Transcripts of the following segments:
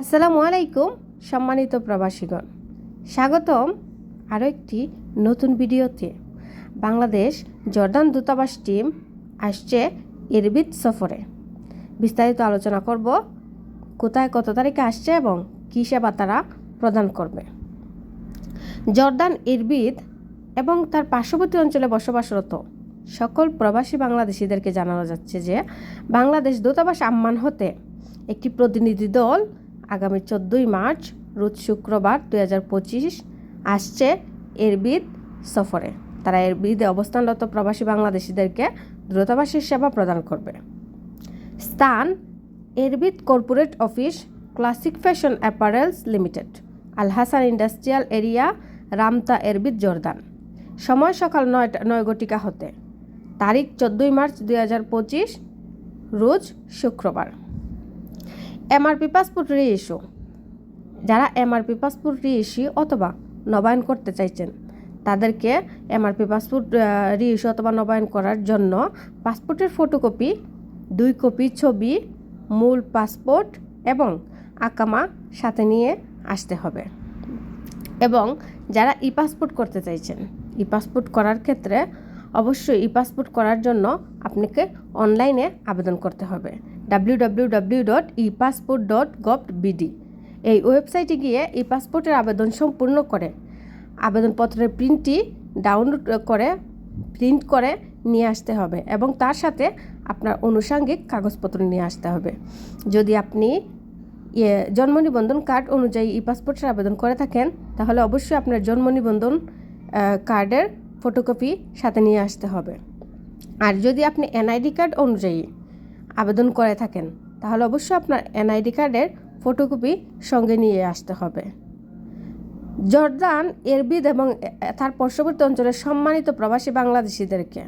আসসালামু আলাইকুম, সম্মানিত প্রবাসীগণ। স্বাগতম আরও একটি নতুন ভিডিওতে। বাংলাদেশ জর্দান দূতাবাস টিম আসছে এরবিদ সফরে। বিস্তারিত আলোচনা করব, কোথায় কত তারিখে আসছে এবং কী সেবা তারা প্রদান করবে। জর্দান ইরবিদ এবং তার পার্শ্ববর্তী অঞ্চলে বসবাসরত সকল প্রবাসী বাংলাদেশিদেরকে জানানো যাচ্ছে যে, বাংলাদেশ দূতাবাস আম্মান হতে একটি প্রতিনিধি দল আগামী চোদ্দোই মার্চ, রোজ শুক্রবার দুই হাজার পঁচিশ আসছে এরবিদ সফরে। তারা এরবিদে অবস্থানরত প্রবাসী বাংলাদেশিদেরকে দূতাবাসের সেবা প্রদান করবে। স্থান, Irbid corporate office, classic fashion apparels limited Al Hassan industrial area, Ramtha Irbid Jordan. সময় সকাল নয়টা নয় ঘটিকা হতে। তারিখ চোদ্দোই মার্চ দুই হাজার পঁচিশ, রোজ শুক্রবার। এমআরপি পাসপোর্ট রিইস্যু যারা এমআরপি পাসপোর্ট রিইস্যু অথবা নবায়ন করতে চাইছেন, তাদেরকে এমআরপি পাসপোর্ট রিইস্যু অথবা নবায়ন করার জন্য পাসপোর্টের ফটোকপি দুই কপি ছবি, মূল পাসপোর্ট এবং আকামা সাথে নিয়ে আসতে হবে। এবং যারা ই পাসপোর্ট করতে চাইছেন, ই পাসপোর্ট করার ক্ষেত্রে অবশ্যই ই পাসপোর্ট করার জন্য আপনাকে অনলাইনে আবেদন করতে হবে। W W W dot e passport dot gov BD এই ওয়েবসাইটে গিয়ে ই পাসপোর্টের আবেদন সম্পূর্ণ করে। আবেদনপত্রের প্রিন্টটি ডাউনলোড করে প্রিন্ট করে নিয়ে আসতে হবে এবং তার সাথে আপনার আনুষাঙ্গিক কাগজপত্র নিয়ে আসতে হবে। যদি আপনি জন্ম নিবন্ধন কার্ড অনুযায়ী ই পাসপোর্টের আবেদন করে থাকেন, তাহলে অবশ্যই আপনার জন্ম নিবন্ধন কার্ডের ফটোকপি সাথে নিয়ে আসতে হবে। আর যদি আপনি এনআইডি কার্ড অনুযায়ী আবেদন করে থাকেন, তাহলে অবশ্যই আপনার এনআইডি কার্ডের ফটোকপি সঙ্গে নিয়ে আসতে হবে। জর্দান, এরবিদ এবং তার পার্শ্ববর্তী অঞ্চলের সম্মানিত প্রবাসী বাংলাদেশিদেরকে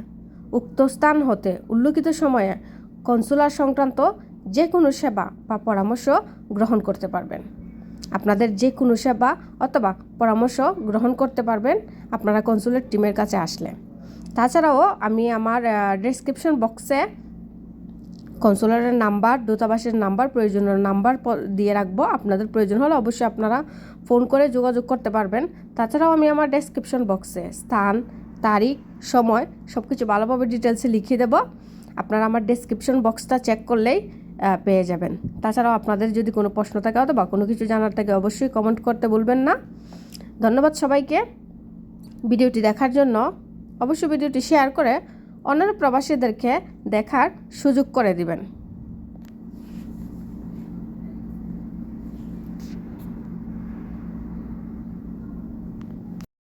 উক্ত স্থান হতে উল্লেখিত সময়ে কনসুলার সংক্রান্ত যে কোনো সেবা বা পরামর্শ গ্রহণ করতে পারবেন। আপনাদের যে কোনো সেবা অথবা পরামর্শ গ্রহণ করতে পারবেন আপনারা কনসুলেট টিমের কাছে আসলে। তাছাড়াও আমি আমার ডেসক্রিপশন বক্সে কনসুলারের নাম্বার, দূতাবাসের নাম্বার, প্রয়োজনীয় নাম্বার দিয়ে রাখব। আপনাদের প্রয়োজন হলে অবশ্যই আপনারা ফোন করে যোগাযোগ করতে পারবেন। তাছাড়াও আমি আমার ডেসক্রিপশন বক্সে স্থান, তারিখ, সময় সব কিছু ভালোভাবে ডিটেলসে লিখিয়ে দেবো। আপনারা আমার ডেসক্রিপশন বক্সটা চেক করলেই পেয়ে যাবেন। তাছাড়াও আপনাদের যদি কোনো প্রশ্ন থাকে অথবা কোনো কিছু জানার থাকে অবশ্যই কমেন্ট করতে বলবেন না। ধন্যবাদ সবাইকে। ভিডিওটি দেখার জন্য অবশ্যই ভিডিওটি শেয়ার করে অন্যান্য প্রবাসীদেরকে দেখার সুযোগ করে দিবেন।